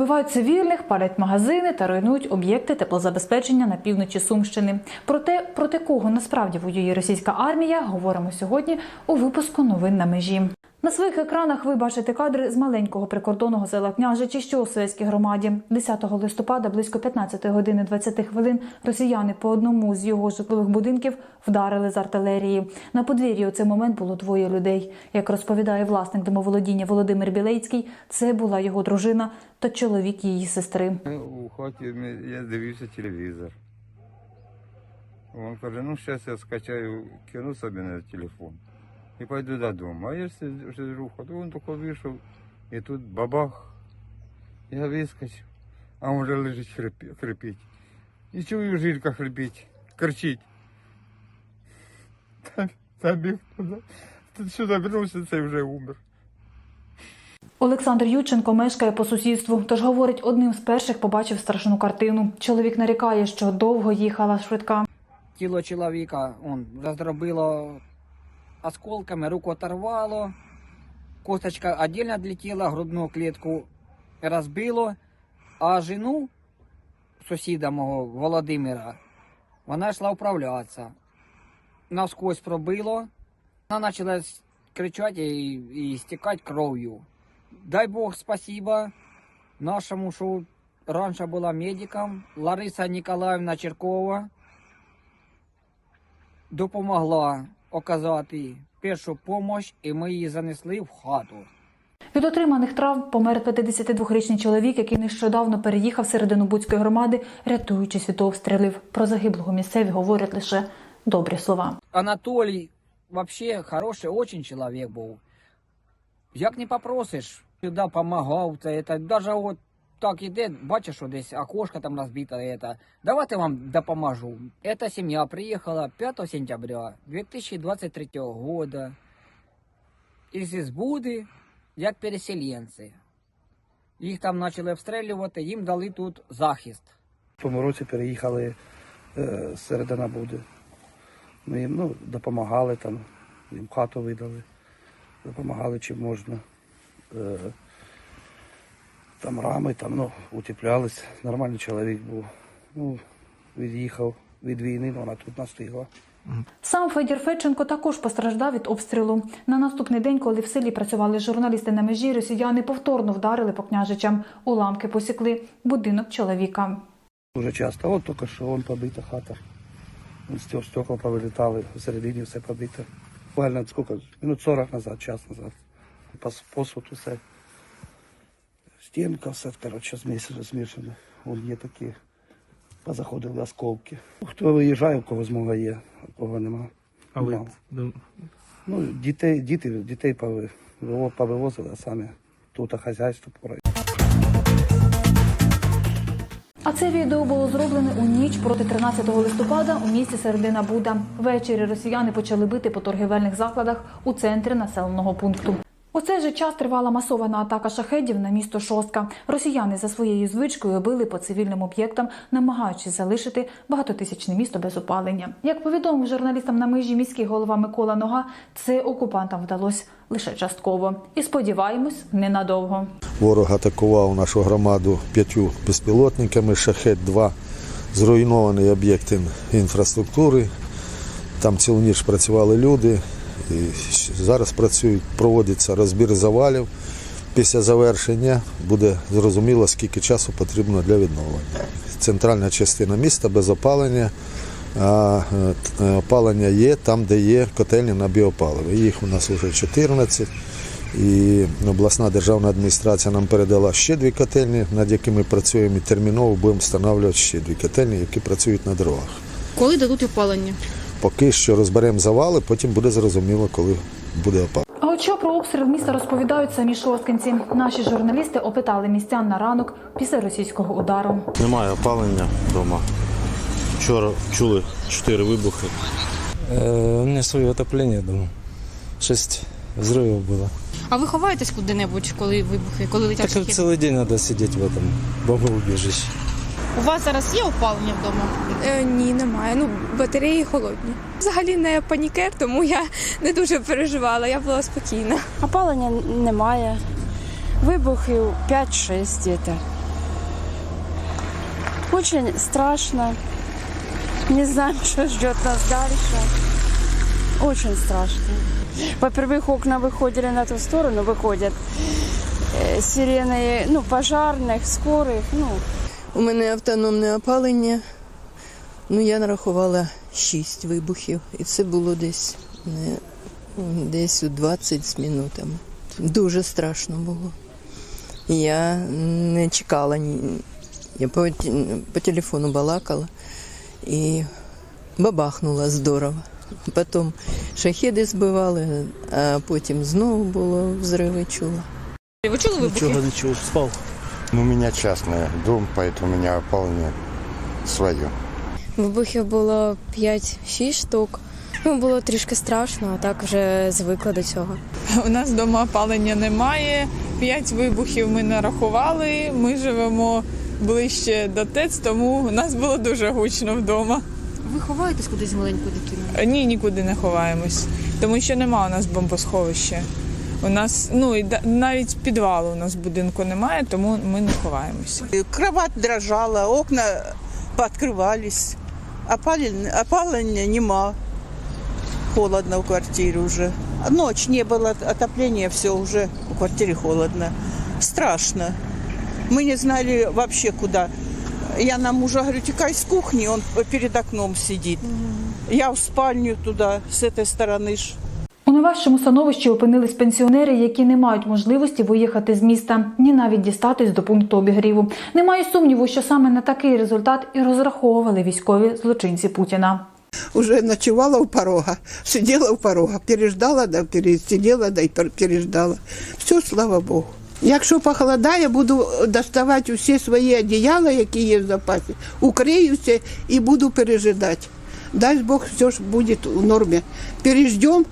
вбивають цивільних, палять магазини та руйнують об'єкти теплозабезпечення на півночі Сумщини. Про те, проти кого насправді воює російська армія, говоримо сьогодні у випуску новин на межі. На своїх екранах ви бачите кадри з маленького прикордонного села Княжичі, що у Суецькій громаді. 10 листопада близько 15 години 20 хвилин росіяни по одному з його житлових будинків вдарили з артилерії. На подвір'ї у цей момент було двоє людей. Як розповідає власник домоволодіння Володимир Білецький, це була його дружина та чоловік її сестри. У хаті я дивився телевізор. Він каже, ну зараз я скачаю кіно собі на телефон і пойду додому. А я ж вже рухав. Він тільки вийшов, і тут бабах. Я вискочив, а він вже лежить хрипі- хрипить. І чую, жінка хрипить, кричить. Та- Забіг туди. Тут сюди вернувся, цей вже умер. Олександр Юченко мешкає по сусідству, тож говорить, одним з перших побачив страшну картину. Чоловік нарікає, що довго їхала швидка. тіло чоловіка он, роздробило осколками, руку оторвало, косточка отдельно отлетела, грудну клітку розбило, а жену сусіда мого Володимира, вона йшла управлятися. Навскось пробило, вона почала кричати і, і стікати кров'ю. Дай Бог спасибо нашому, що раніше була медиком, Лариса Ніколаївна Черкова допомогла оказати першу допомогу, і ми її занесли в хату. Від отриманих травм помер 52-річний чоловік, який нещодавно переїхав середину Буцької громади, рятуючись від обстрілів. Про загиблого місцеві говорять лише добрі слова. Анатолій вообще хороший очень чоловік був. Як не попросиш, сюди допомагав, це, це, от так іде, бачиш, що десь окошко там розбите, это. давайте вам допоможу. Эта сім'я приїхала 5 сентября 2023 года із Ізбуди, як переселенці. Їх там почали обстрілювати, їм дали тут захист. В тому році переїхали е, середина буде. Ми їм ну, допомагали там, їм хату видали, допомагали чим можна. Е, там рами, там, ну, утеплялись. Нормальний чоловік був. Ну, від'їхав від війни, вона тут настигла. Сам Федір Федченко також постраждав від обстрілу. На наступний день, коли в селі працювали журналісти на межі, росіяни повторно вдарили по княжичам. Уламки посікли будинок чоловіка. Дуже часто. От тільки що вон побита хата. Стек- Стекла повилітали, всередині все побите. Буквально скільки? Минут 40 назад, час назад. Посуд усе. Стінка, все, коротше, змішане. Вон є такі, позаходили осколки. Хто виїжджає, у кого змога є, у кого нема. А ви Ну, дітей, діти, дітей повивозили, а самі тут а хазяйство порають. А це відео було зроблене у ніч проти 13 листопада у місті Середина Буда. Ввечері росіяни почали бити по торгівельних закладах у центрі населеного пункту. У цей же час тривала масована атака шахедів на місто Шостка. Росіяни за своєю звичкою били по цивільним об'єктам, намагаючись залишити багатотисячне місто без опалення. Як повідомив журналістам на межі міський голова Микола Нога, це окупантам вдалося лише частково. І сподіваємось, ненадовго. Ворог атакував нашу громаду п'ятью безпілотниками. Шахет-2 зруйнований об'єкт інфраструктури. Там цілу ніч працювали люди. І зараз працюють, проводиться розбір завалів. Після завершення буде зрозуміло, скільки часу потрібно для відновлення. Центральна частина міста без опалення. А е, е, опалення є там, де є котельні на біопаливо. Їх у нас вже 14. І обласна державна адміністрація нам передала ще дві котельні, над якими працюємо і терміново будемо встановлювати ще дві котельні, які працюють на дровах. Коли дадуть опалення? Поки що розберемо завали, потім буде зрозуміло, коли буде опалення. А от що про обстріл міста розповідають самі шосткинці. Наші журналісти опитали містян на ранок після російського удару. Немає опалення вдома. Вчора чули чотири вибухи. Е, у мене своє отоплення дома. Шість взривів було. А ви ховаєтесь куди-небудь, коли вибухи, коли летять Так цілий день треба сидіти в этом бомбоубіжищі. У вас зараз є опалення вдома? Е, ні, немає. Ну, батареї холодні. Взагалі не панікер, тому я не дуже переживала, я була спокійна. Опалення немає. Вибухів 5-6 діти. Очень страшно. Не знаем, что ждет нас дальше. Очень страшно. Во-первых, окна выходили на ту сторону, выходят э, сирены, ну, пожарных, скорых, ну, у мене автономне опалення. Ну, я нарахувала 6 вибухів. І це було десь, не, десь у 20 з минутами. Дуже страшно було. Я не чекала ні. Я по, по телефону балакала і бабахнула здорово. Потім шахеди збивали, а потім знову було взриви чула. Ви чули вибухи? Нічого не чув, спав. Ну, у меня частный дом, поэтому у меня опаление свое. Вибухів було 5-6 штук. Ну, було трішки страшно, а так вже звикла до цього. У нас вдома опалення немає. П'ять вибухів ми нарахували. Ми живемо ближче до ТЕЦ, тому у нас було дуже гучно вдома. Ви ховаєтесь кудись з маленькою дитиною? Ні, нікуди не ховаємось, тому що нема у нас бомбосховища. У нас ну і да- навіть підвалу у нас в будинку немає, тому ми не ховаємося. Кровать дрожала, окна пооткрывались. Опалення, опалення нема. Холодно в квартире уже. Ночь не было отопления, все уже в квартире холодно. Страшно. Мы не знали вообще куда. Я на мужа говорю, текай с кухни, он перед окном сидит. Я в спальню туда, с этой стороны ж. У найважчому становищі опинились пенсіонери, які не мають можливості виїхати з міста, ні навіть дістатись до пункту обігріву. Немає сумніву, що саме на такий результат і розраховували військові злочинці Путіна. Уже ночевала у порога, сидела у порога, переждала, да, пересидела, да, і переждала. Все, слава Богу. Якщо похолодає, буду доставати усі свої одіяла, які є в запасі, укриюся і буду пережидати. Дай Бог, все ж буде в нормі. Переждем,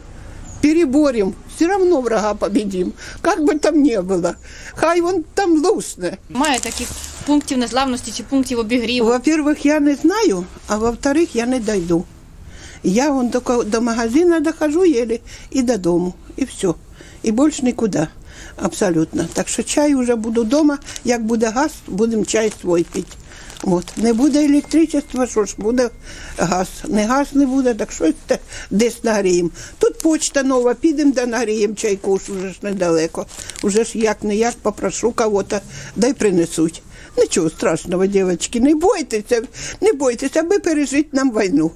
переборем, все равно врага победим. Как бы там ни было. Хай он там лусне. Має таких пунктів незламності чи пунктів обігріву? Во-первых, я не знаю, а во-вторых, я не дойду. Я вон только до магазина дохожу еле и до дому, и все. И больше никуда. Абсолютно. Так що чай вже буду вдома. Як буде газ, будемо чай свій пити. От. Не буде електричества, що ж буде газ. Не газ не буде, так щось те десь нагріємо. Тут почта нова, підемо да нагріємо чайку, ж вже ж недалеко. Уже ж як не як попрошу кого-то, дай принесуть. Нічого страшного, дівчатки, не бойтеся, не бойтеся, аби пережити нам війну.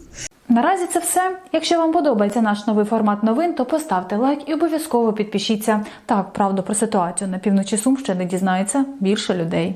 Наразі це все. Якщо вам подобається наш новий формат новин, то поставте лайк і обов'язково підпишіться. Так, правду про ситуацію на півночі Сумщини дізнається більше людей.